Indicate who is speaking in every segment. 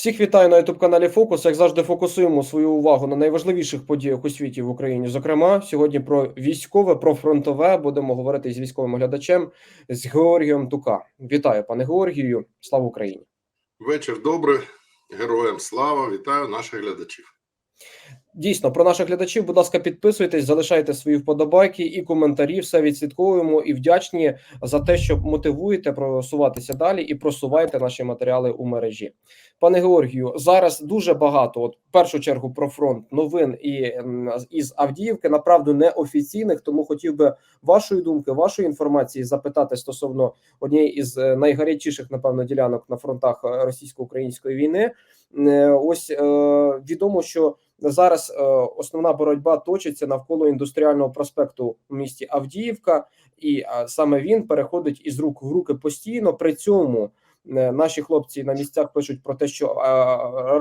Speaker 1: Всіх вітаю на youtube каналі Фокус. Як завжди, фокусуємо свою увагу на найважливіших подіях у світі в Україні. Зокрема, сьогодні про військове, про фронтове будемо говорити з військовим глядачем з Георгієм Тука. Вітаю, пане Георгію. Слава Україні!
Speaker 2: Вечір добрий, героям слава! Вітаю наших глядачів.
Speaker 1: Дійсно, про наших глядачів, будь ласка, підписуйтесь, залишайте свої вподобайки і коментарі. Все відслідковуємо і вдячні за те, що мотивуєте просуватися далі і просувайте наші матеріали у мережі. Пане Георгію, зараз дуже багато. От в першу чергу про фронт новин і із Авдіївки, направду неофіційних. Тому хотів би вашої думки, вашої інформації запитати стосовно однієї із е, найгарячіших, напевно, ділянок на фронтах е, російсько-української війни. Е, Ось відомо, що зараз е, основна боротьба точиться навколо індустріального проспекту в місті Авдіївка, і е, саме він переходить із рук в руки постійно. При цьому е, наші хлопці на місцях пишуть про те, що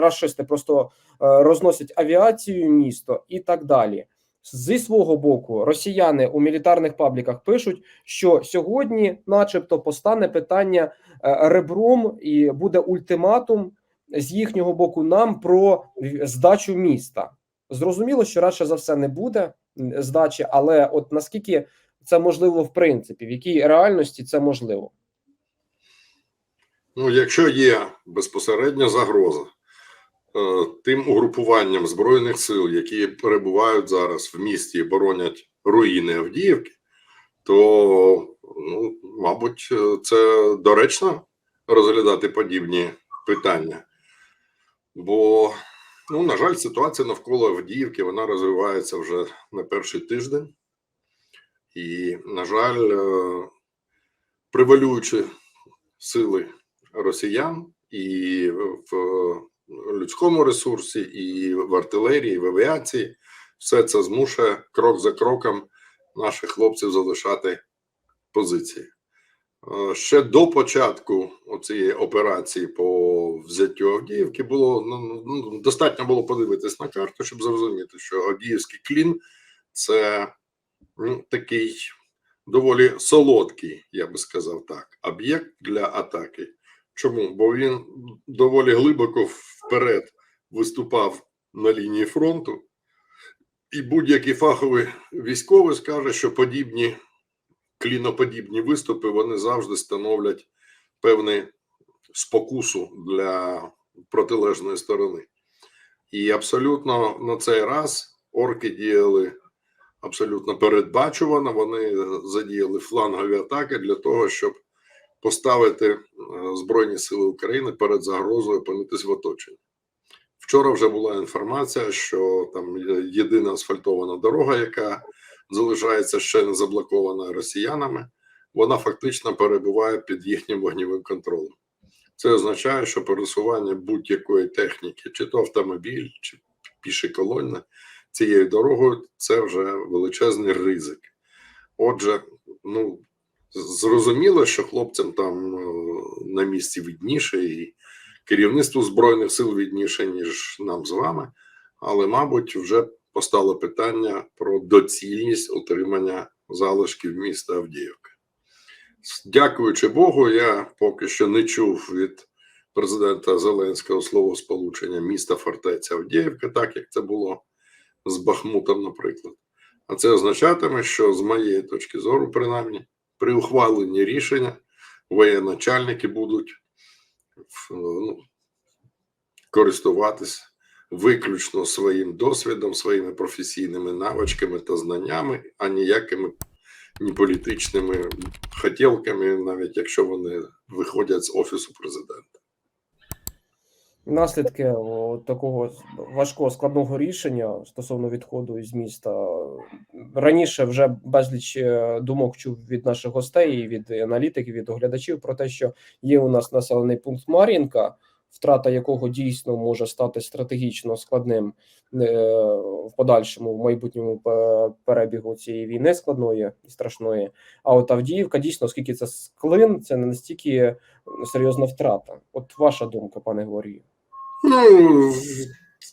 Speaker 1: рашисти просто розносять авіацію місто і так далі. Зі свого боку, росіяни у мілітарних пабліках пишуть, що сьогодні, начебто, постане питання ребром, і буде ультиматум з їхнього боку нам про здачу міста. Зрозуміло, що радше за все не буде здачі, але от наскільки це можливо в принципі, в якій реальності це можливо?
Speaker 2: Ну, якщо є безпосередня загроза е, тим угрупуванням збройних сил, які перебувають зараз в місті і боронять руїни Авдіївки, то, ну, мабуть, е, це доречно розглядати подібні питання. Бо, ну, на жаль, ситуація навколо Авдіївки вона розвивається вже не перший тиждень. І, на жаль, е, превалюючи сили росіян і в людському ресурсі, і в артилерії, і в авіації, все це змушує крок за кроком наших хлопців залишати позиції. Е, Ще до початку цієї операції по взяттю Авдіївки було ну, ну, достатньо було подивитись на карту, щоб зрозуміти, що Авдіївський клін це ну, такий доволі солодкий, я би сказав так, об'єкт для атаки. Чому? Бо він доволі глибоко вперед виступав на лінії фронту, і будь-який фаховий військовий скаже, що подібні кліноподібні виступи вони завжди становлять певну спокусу для протилежної сторони. І абсолютно на цей раз орки діяли абсолютно передбачувано. Вони задіяли флангові атаки для того, щоб поставити е, Збройні Сили України перед загрозою опинитись в оточенні. Вчора вже була інформація, що там єдина асфальтована дорога, яка залишається ще не заблокована росіянами, вона фактично перебуває під їхнім вогнівим контролем. Це означає, що пересування будь-якої техніки, чи то автомобіль, чи піше колонна, цією дорогою це вже величезний ризик. Отже, ну зрозуміло, що хлопцям там е, на місці відніше, і керівництву збройних сил відніше, ніж нам з вами. Але, мабуть, вже постало питання про доцільність отримання залишків міста Авдіївки. Дякуючи Богу, я поки що не чув від президента Зеленського словосполучення міста фортеця Авдіївка, так як це було з Бахмутом, наприклад. А це означатиме, що з моєї точки зору, принаймні, при ухваленні рішення воєначальники будуть ну, користуватися виключно своїм досвідом, своїми професійними навичками та знаннями, а ніякими ні політичними хотілками, навіть якщо вони виходять з офісу президента.
Speaker 1: Наслідки такого важкого складного рішення стосовно відходу із міста раніше вже безліч е, думок чув від наших гостей, від аналітиків, від оглядачів про те, що є у нас населений пункт Мар'їнка, втрата якого дійсно може стати стратегічно складним е, в подальшому в майбутньому перебігу цієї війни складної і страшної. А от Авдіївка дійсно, оскільки це склин, це не настільки серйозна втрата. От ваша думка, пане Георгію.
Speaker 2: Ну,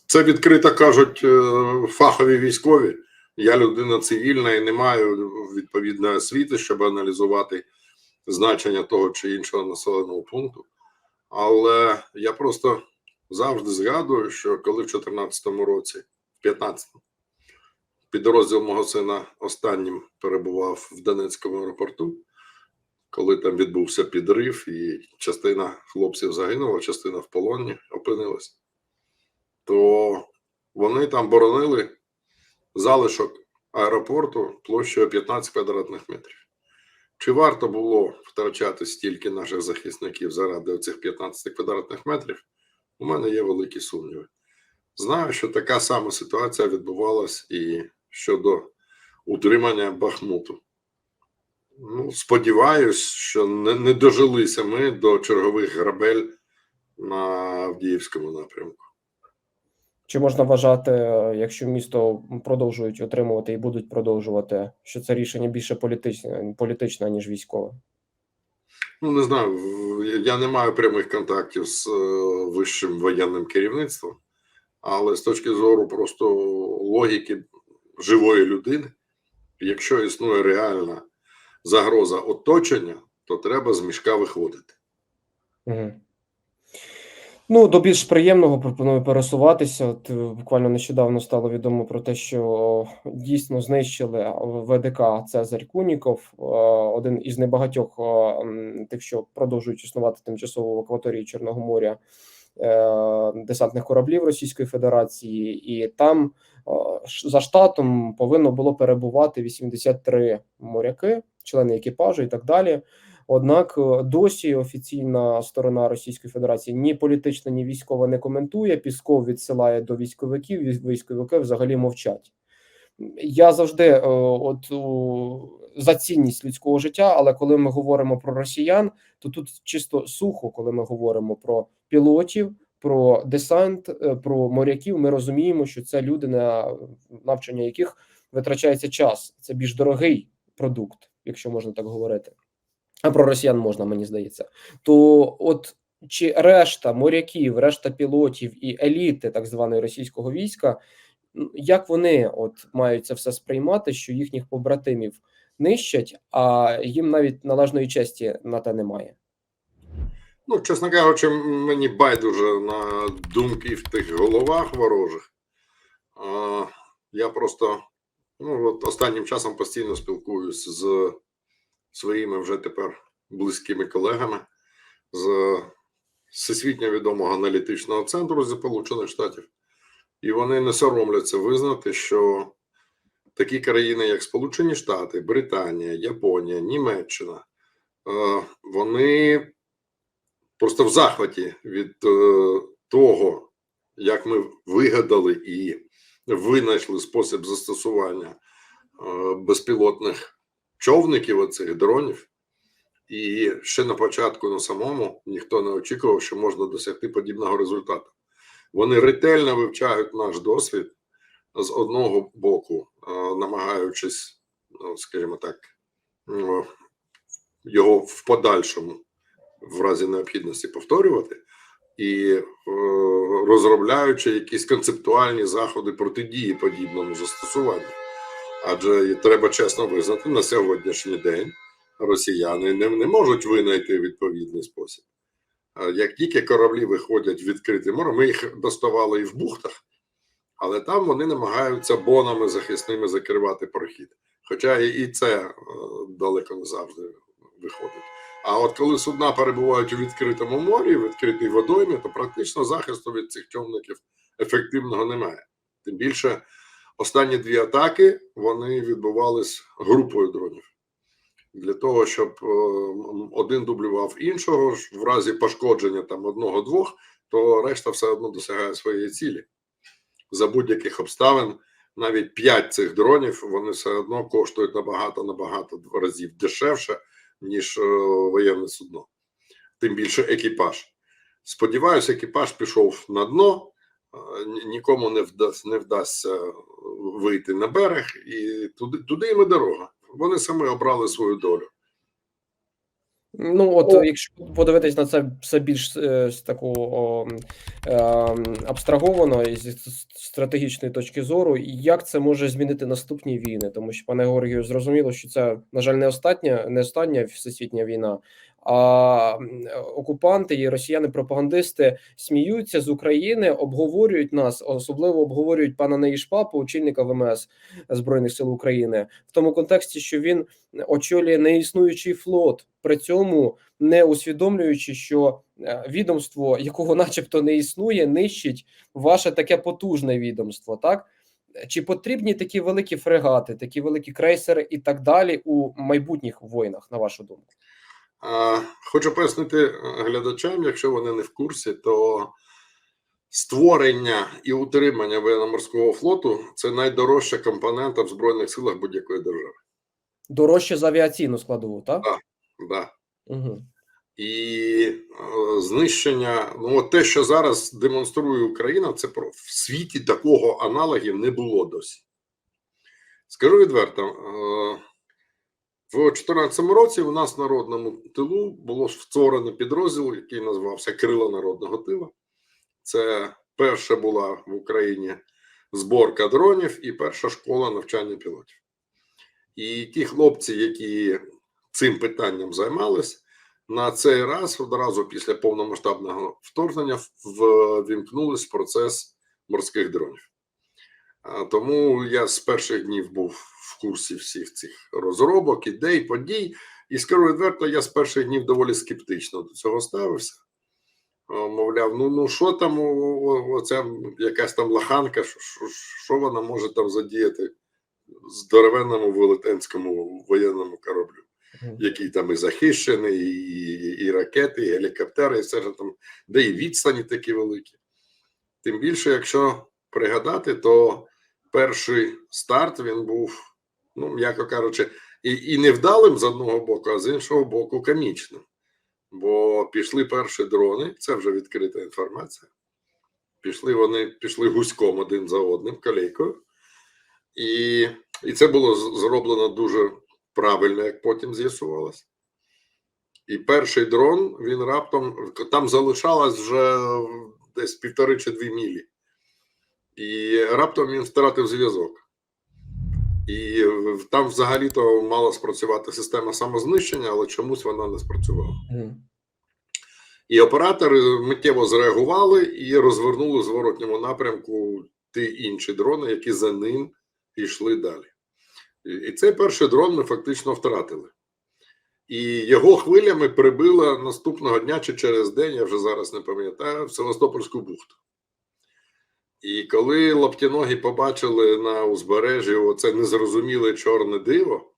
Speaker 2: це відкрито кажуть е, фахові військові. Я людина цивільна і не маю відповідної освіти, щоб аналізувати значення того чи іншого населеного пункту. Але я просто завжди згадую, що коли в 2014 році, в 15-му, підрозділ мого сина останнім перебував в Донецькому аеропорту, коли там відбувся підрив, і частина хлопців загинула, частина в полоні опинилася, то вони там боронили залишок аеропорту площею 15 квадратних метрів. Чи варто було втрачати стільки наших захисників заради цих 15 квадратних метрів? У мене є великі сумніви. Знаю, що така сама ситуація відбувалась і щодо утримання Бахмуту. Ну, сподіваюсь, що не, не дожилися ми до чергових грабель на Авдіївському напрямку.
Speaker 1: Чи можна вважати, е, якщо місто продовжують отримувати і будуть продовжувати, що це рішення більше політичне, політичне ніж військове?
Speaker 2: Ну, не знаю, я не маю прямих контактів з е, вищим воєнним керівництвом, але з точки зору просто логіки живої людини, якщо існує реальна загроза оточення, то треба з мішка виходити.
Speaker 1: Угу. Ну, до більш приємного пропоную пересуватися. От е, буквально нещодавно стало відомо про те, що дійсно знищили ВДК Цезарь Куніков, е, один із небагатьох тих, що продовжують існувати тимчасово в акваторії Чорного моря е, десантних кораблів Російської Федерації, і там за штатом повинно було перебувати 83 моряки, члени екіпажу і так далі. Однак е, досі офіційна сторона Російської Федерації ні політична, ні військова не коментує. Пісков відсилає до військовиків. вій- Військовики взагалі мовчать. Я завжди е, от за цінність людського життя, але коли ми говоримо про росіян, то тут чисто сухо, коли ми говоримо про пілотів, про десант, е, про моряків, ми розуміємо, що це люди, на навчання яких витрачається час. Це більш дорогий продукт, якщо можна так говорити. А про росіян можна, мені здається. То от чи решта моряків, решта пілотів і еліти так званої російського війська, як вони от мають це все сприймати, що їхніх побратимів нищать, а їм навіть належної честі на те немає?
Speaker 2: Ну, чесно кажучи, мені байдуже на думки в тих головах ворожих. Я просто ну, от останнім часом постійно спілкуюсь з своїми вже тепер близькими колегами з всесвітньо відомого аналітичного центру Сполучених Штатів, і вони не соромляться визнати, що такі країни, як Сполучені Штати, Британія, Японія, Німеччина, е, вони просто в захваті від е, того, як ми вигадали і винайшли спосіб застосування е, безпілотних човників, оцих дронів. І ще на початку на самому ніхто не очікував, що можна досягти подібного результату. Вони ретельно вивчають наш досвід з одного боку, намагаючись, ну, скажімо так, ну, його в подальшому в разі необхідності повторювати, і е, розробляючи якісь концептуальні заходи протидії подібному застосуванню. Адже треба чесно визнати, на сьогоднішній день росіяни не, не можуть винайти відповідний спосіб. Як тільки кораблі виходять в відкрите море, ми їх доставали і в бухтах, але там вони намагаються бонами захисними закривати прохід. Хоча і, це е, далеко не завжди виходить. А от коли судна перебувають у відкритому морі, в відкритій водоймі, то практично захисту від цих човників ефективного немає. Тим більше останні дві атаки вони відбувались групою дронів. Для того, щоб е, один дублював іншого, в разі пошкодження там одного-двох, то решта все одно досягає своєї цілі. За будь-яких обставин навіть п'ять цих дронів вони все одно коштують набагато набагато разів дешевше, ніж е, воєнне судно. Тим більше екіпаж. Сподіваюся, екіпаж пішов на дно, е, нікому не вдасть, не вдасться вийти на берег, і туди, туди їм і дорога. Вони самі обрали свою долю.
Speaker 1: Ну, от
Speaker 3: О.
Speaker 1: якщо подивитись на це все більш е, з такого е, абстраговано і зі стратегічної точки зору, як це може змінити наступні війни? Тому що, пане Георгію, зрозуміло, що це, на жаль, не остання, не остання всесвітня війна, А окупанти і росіяни-пропагандисти сміються з України, обговорюють нас, особливо обговорюють пана Неїшпапу, очільника ВМС Збройних сил України, в тому контексті, що він очолює неіснуючий флот, при цьому не усвідомлюючи, що е, відомство, якого, начебто, не існує, нищить ваше таке потужне відомство. Так чи потрібні такі великі фрегати, такі великі крейсери і так далі у майбутніх воїнах, на вашу думку?
Speaker 2: Хочу пояснити е, глядачам, якщо вони не в курсі, то створення і утримання воєнно-морського флоту це найдорожча компонента в Збройних силах будь-якої держави.
Speaker 1: Дорожче за авіаційну складову, так?
Speaker 2: Так. Да.
Speaker 1: Угу.
Speaker 2: І е, знищення, ну от те, що зараз демонструє Україна, це про в світі такого аналогів не було досі. Скажу відверто, е, в 2014 році у нас в народному тилу було створено підрозділ, який називався Крила Народного тила. Це перша була в Україні зборка дронів і перша школа навчання пілотів. І ті хлопці, які цим питанням займалися, на цей раз одразу після повномасштабного вторгнення ввімкнулись процес морських дронів. А, Тому я з перших днів був в курсі всіх цих розробок, ідей, подій. І скажу відверто, я з перших днів доволі скептично до цього ставився. Мовляв, ну ну що там, о- о- оця якась там лаханка, що, що, що вона може там задіяти здоровенному велетенському воєнному кораблю який там і захищений, і, і, і ракети, і гелікоптери, і все ж там, де і відстані такі великі. Тим більше, якщо пригадати, то перший старт він був, ну, м'яко кажучи, і, і невдалим з одного боку, а з іншого боку, комічним. Бо пішли перші дрони, це вже відкрита інформація. Пішли вони пішли гуськом один за одним, колейкою. І, і це було зроблено дуже правильно, як потім з'ясувалося. І перший дрон він раптом там залишалось вже десь півтори чи дві мілі. І раптом він втратив зв'язок. І там взагалі-то мала спрацювати система самознищення, але чомусь вона не спрацювала. І оператори миттєво зреагували і розвернули в зворотньому напрямку ті інші дрони, які за ним йшли далі. І- І цей перший дрон ми фактично втратили. І його хвилями прибило наступного дня чи через день, я вже зараз не пам'ятаю, в Севастопольську бухту. І коли лаптяногі побачили на узбережжі оце незрозуміле чорне диво,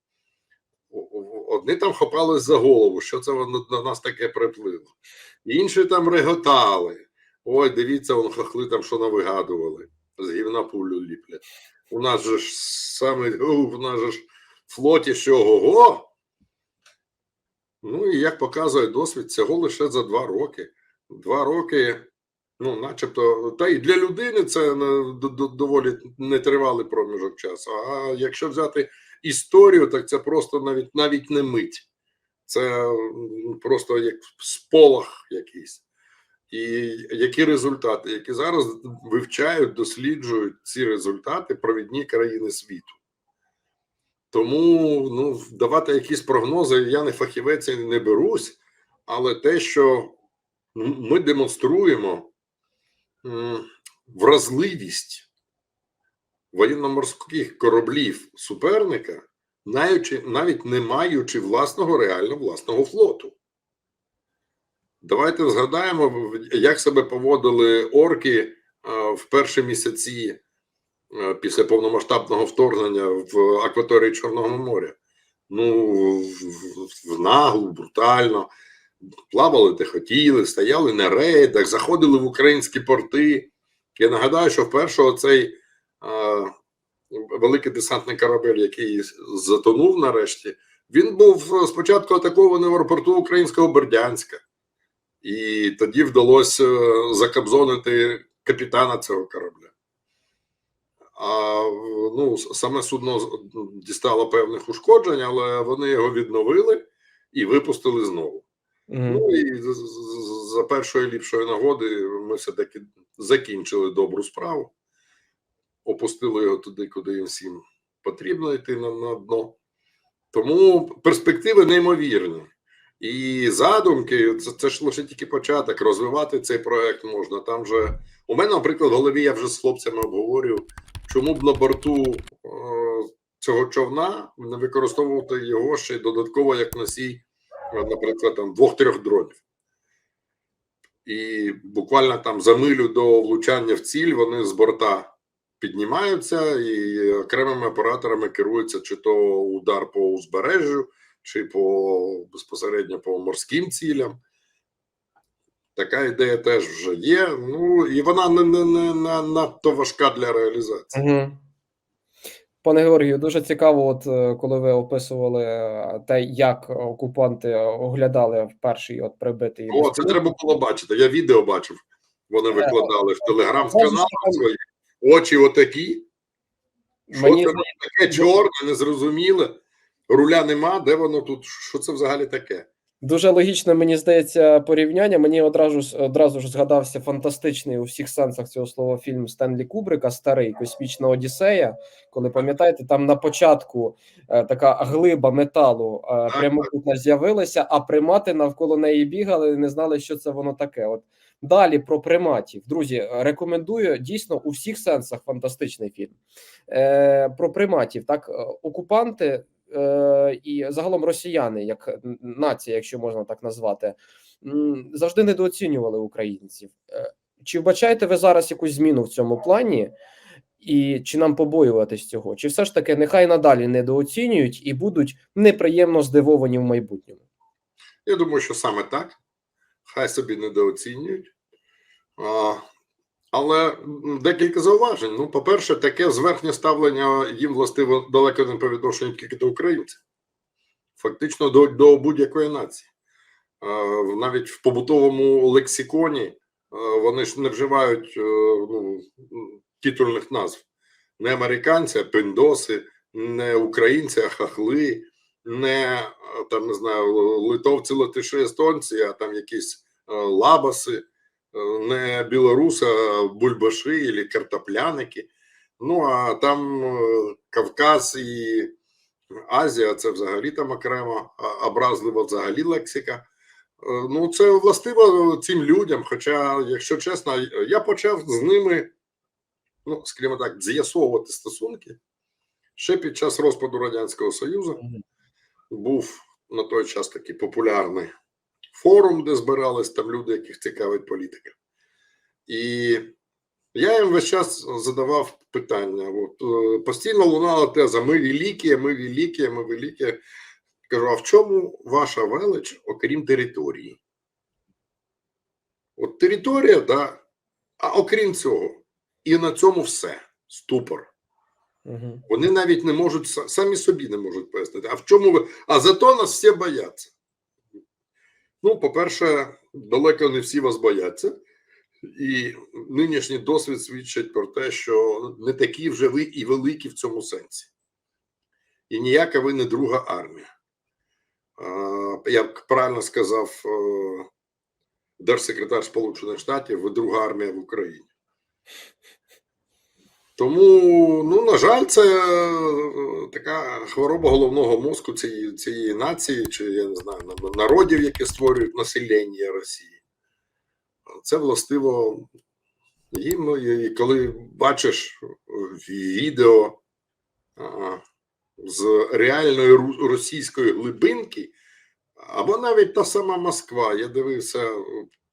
Speaker 2: одні там хопались за голову, що це воно на нас таке приплило. Інші там реготали. Ой, дивіться, он хохли там що навигадували. З гівна пулю ліплять. У нас же ж саме у нас же ж в флоті що ого. Ну і як показує досвід, цього лише за два роки. Два роки, ну, начебто, та й для людини це до- доволі нетривалий проміжок часу. А якщо взяти історію, так це просто навіть навіть не мить. Це просто як сполох якийсь. І які результати, які зараз вивчають, досліджують ці результати провідні країни світу. Тому ну, давати якісь прогнози, я не фахівець і не берусь, але те, що ми демонструємо вразливість воєнно-морських кораблів суперника, навіть, не маючи власного реально власного флоту. Давайте згадаємо, як себе поводили орки е, в перші місяці е, після повномасштабного вторгнення в акваторії Чорного моря. Ну, в наглу, брутально, плавали де хотіли, стояли на рейдах, заходили в українські порти. Я нагадаю, що вперше цей е, великий десантний корабель, який затонув нарешті, він був спочатку атакований в аеропорту українського Бердянська. І тоді вдалося е, закабзонити капітана цього корабля. А ну, саме судно дістало певних ушкоджень, але вони його відновили і випустили знову.
Speaker 1: Мгм.
Speaker 2: Ну і за першої ліпшої нагоди ми все-таки закінчили добру справу, опустили його туди, куди їм всім потрібно йти на, на дно. Тому перспективи неймовірні. І задумки, це, це ж лише тільки початок. Розвивати цей проект можна. Там же у мене, наприклад, в голові я вже з хлопцями обговорюю, чому б на борту е, цього човна не використовувати його ще й додатково як носій, наприклад, там двох-трьох дронів. І буквально там за милю до влучання в ціль вони з борта піднімаються і окремими операторами керуються чи то удар по узбережжю, чи по безпосередньо по морським цілям. Така ідея теж вже є. Ну і вона не, не, не, не надто важка для реалізації.
Speaker 1: Угу. Пане Георгію, дуже цікаво, от е, коли ви описували е, те, як окупанти оглядали в перший от прибитий.
Speaker 2: О, це треба було бачити. Я відео бачив. Вони викладали в телеграм-каналах свої. Очі отакі. Що
Speaker 1: Мені
Speaker 2: це таке чорне, незрозуміле. Руля нема, де воно тут? Що це взагалі таке?
Speaker 1: Дуже логічне, мені здається, порівняння. Мені одразу одразу ж згадався фантастичний у всіх сенсах цього слова фільм Стенлі Кубрика, старий космічна Одіссея. Коли пам'ятаєте, там на початку е, така глиба металу е, прямокутна з'явилася, а примати навколо неї бігали і не знали, що це воно таке. От далі про приматів. Друзі, рекомендую дійсно у всіх сенсах фантастичний фільм. Е, про приматів. Так, е, окупанти і загалом росіяни, як нація, якщо можна так назвати, завжди недооцінювали українців. Е, Чи вбачаєте ви зараз якусь зміну в цьому плані? І чи нам побоюватись цього? Чи все ж таки нехай надалі недооцінюють і будуть неприємно здивовані в майбутньому?
Speaker 2: Я думаю, що саме так. Хай собі недооцінюють. Але декілька зауважень. Ну, по-перше, таке зверхнє ставлення їм властиво далеко не по відношенню тільки до українців, фактично до, до будь-якої нації. Навіть в побутовому лексиконі вони ж не вживають е, ну, титульних назв. Не американці, а пиндоси, не українці, а хахли, не е, там не знаю, литовці, латиші, естонці, а там якісь е, лабаси, е, не білоруси, а бульбаши або картопляники. Ну а там е, Кавказ і Азія це взагалі там окремо, образлива взагалі лексика. Е, Ну, це властиво цим людям. Хоча, якщо чесно, я почав з ними, ну, скажімо так, з'ясовувати стосунки ще під час розпаду Радянського Союзу був на той час такий популярний форум, де збирались там люди, яких цікавить політика. І я їм весь час задавав питання. От, е, постійно лунала теза: ми великі, ми великі, ми великі. Кажу, а в чому ваша велич, окрім території? От територія, да. А окрім цього, і на цьому все. Ступор.
Speaker 1: Угу.
Speaker 2: Вони навіть не можуть самі собі не можуть пояснити. А в чому ви? А зато нас всі бояться. Ну, по-перше, далеко не всі вас бояться, і нинішній досвід свідчить про те, що не такі вже ви і великі в цьому сенсі. І ніяка ви не друга армія. Як правильно сказав е, держсекретар Сполучених Штатів, ви друга армія в Україні. Тому, ну, на жаль, це е, така хвороба головного мозку цієї, цієї нації, чи я не знаю, народів, які створюють населення Росії. Це властиво їм. Ну, і коли бачиш відео з реальної російської глибинки, або навіть та сама Москва. Я дивився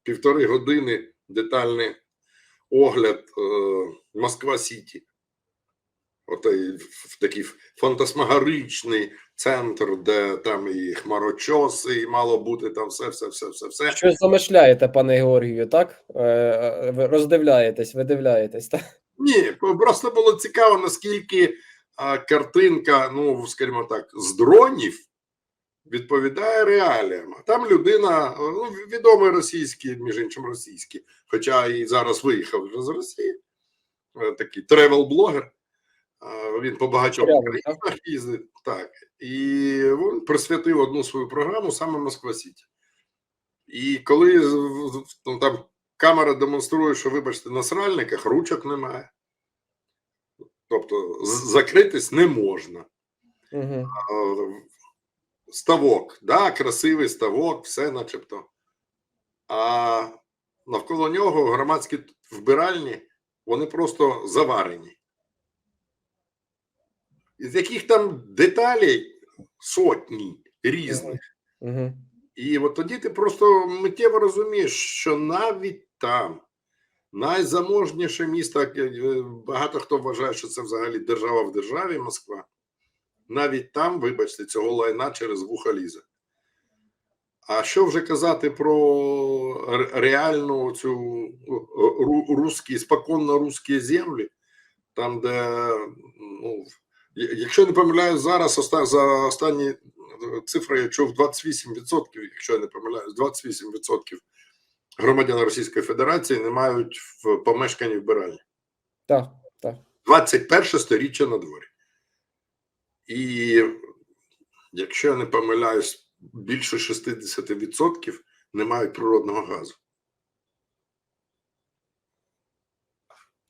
Speaker 2: півтори години детальний огляд е, Москва Сіті. Отей в такий фантасмагоричний центр, де там і хмарочоси, і мало бути там все, все, все, все, все.
Speaker 1: Щось замишляєте, пане Георгію, так? Е, е, Ви роздивляєтесь, видивляєтесь, так?
Speaker 2: Ні, просто було цікаво, наскільки картинка, ну скажімо так, з дронів відповідає реаліям. А Там людина, ну, відомий російський, між іншим російський, хоча і зараз виїхав вже з Росії, такий тревел-блогер. Він по багатьом
Speaker 1: Прямо,
Speaker 2: країнах їздить. Так. І він присвятив одну свою програму саме Москва Сіті. І коли ну, там камера демонструє, що, вибачте, на сральниках ручок немає. Тобто закритись не можна.
Speaker 1: Угу.
Speaker 2: Ставок, да, красивий ставок, все начебто. А навколо нього громадські вбиральні, вони просто заварені. Із яких там деталей сотні різних.
Speaker 1: Угу.
Speaker 2: І от тоді ти просто миттєво розумієш, що навіть там найзаможніше місто, е, багато хто вважає, що це взагалі держава в державі Москва. Навіть там, вибачте, цього лайна через вуха лізе. А що вже казати про реальну цю ру- русські, споконно русські землі, там, де, ну, я- якщо не помиляюсь, зараз за останні е, цифри я чув 28%, якщо я не помиляюсь, 28% громадян Російської Федерації не мають в помешканні вбиральні.
Speaker 1: Так, так.
Speaker 2: 21 сторіччя на дворі. І якщо я не помиляюсь, більше 60% не мають природного газу.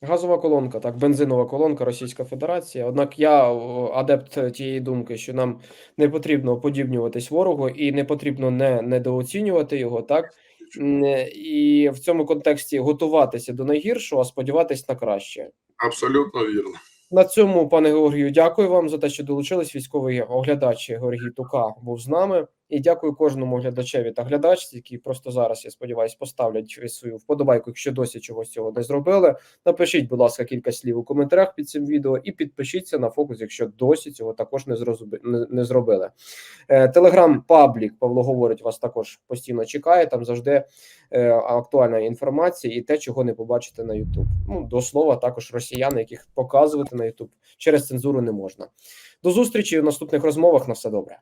Speaker 1: Газова колонка, так, бензинова колонка Російська Федерація. Однак я адепт тієї думки, що нам не потрібно подібнюватись ворогу і не потрібно не недооцінювати його, так і в цьому контексті готуватися до найгіршого, а сподіватись на краще.
Speaker 2: Абсолютно вірно.
Speaker 1: На цьому, пане Георгію, дякую вам за те, що долучились. Військовий оглядач Георгій Тука був з нами. І дякую кожному глядачеві та глядачці, які просто зараз, я сподіваюся, поставлять свою вподобайку, якщо досі чогось цього не зробили. Напишіть, будь ласка, кілька слів у коментарях під цим відео і підпишіться на фокус, якщо досі цього також не не, зробили. Е, Телеграм паблік Павло говорить, вас також постійно чекає. Там завжди е, актуальна інформація і те, чого не побачите на YouTube. Ну до слова, також росіяни, яких показувати на YouTube через цензуру не можна. До зустрічі в наступних розмовах. На все добре.